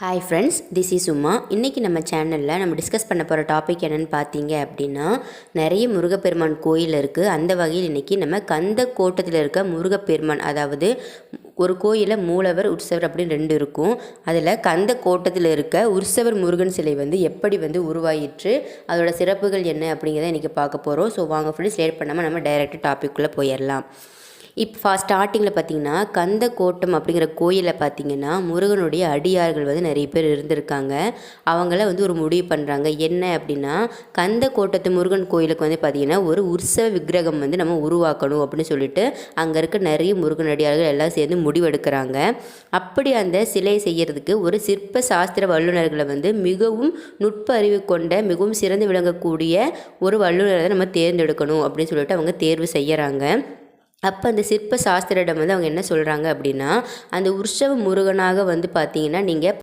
Hi friends this is Uma இன்றைக்கி நம்ம சேனலில் நம்ம டிஸ்கஸ் பண்ண போகிற டாபிக் என்னென்னு பார்த்தீங்க அப்படின்னா நிறைய முருகப்பெருமான் கோயில் இருக்குது அந்த வகையில் இன்றைக்கி நம்ம கந்த கோட்டத்தில் இருக்க முருகப்பெருமான் அதாவது ஒரு கோயிலில் மூலவர் உற்சவர் அப்படின்னு ரெண்டு இருக்கும். அதில் கந்த கோட்டத்தில் இருக்க உற்சவர் முருகன் சிலை வந்து எப்படி வந்து உருவாயிற்று அதோட சிறப்புகள் என்ன அப்படிங்கிறத இன்றைக்கி பார்க்க போகிறோம் ஸோ வாங்க ஃப்ரெண்ட்ஸ் லேட் பண்ணாமல் நம்ம டைரெக்டாக டாப்பிக்குள்ளே போயிடலாம் இப்போ ஸ்டார்டிங்கில் பார்த்தீங்கன்னா கந்த கோட்டம் அப்படிங்கிற கோயிலில் பார்த்தீங்கன்னா முருகனுடைய அடியார்கள் வந்து நிறைய பேர் இருந்திருக்காங்க. அவங்கள வந்து ஒரு முடிவு பண்ணுறாங்க என்ன அப்படின்னா கந்த கோட்டத்து முருகன் கோயிலுக்கு வந்து பார்த்திங்கன்னா ஒரு உற்சவ விக்கிரகம் வந்து நம்ம உருவாக்கணும் அப்படின்னு சொல்லிட்டு அங்கே இருக்க நிறைய முருகன் அடியார்கள் எல்லாம் சேர்ந்து முடிவெடுக்கிறாங்க. அப்படி அந்த சிலை செய்கிறதுக்கு ஒரு சிற்ப சாஸ்திர வல்லுநர்களை வந்து மிகவும் நுட்ப அறிவு கொண்ட மிகவும் சிறந்து விளங்கக்கூடிய ஒரு வல்லுநரை நம்ம தேர்ந்தெடுக்கணும் அப்படின்னு சொல்லிட்டு அவங்க தேர்வு செய்கிறாங்க அப்போ அந்த சிற்ப சாஸ்திரிடம் வந்து அவங்க என்ன சொல்கிறாங்க அப்படின்னா அந்த உற்சவ முருகனாக வந்து பார்த்தீங்கன்னா நீங்கள்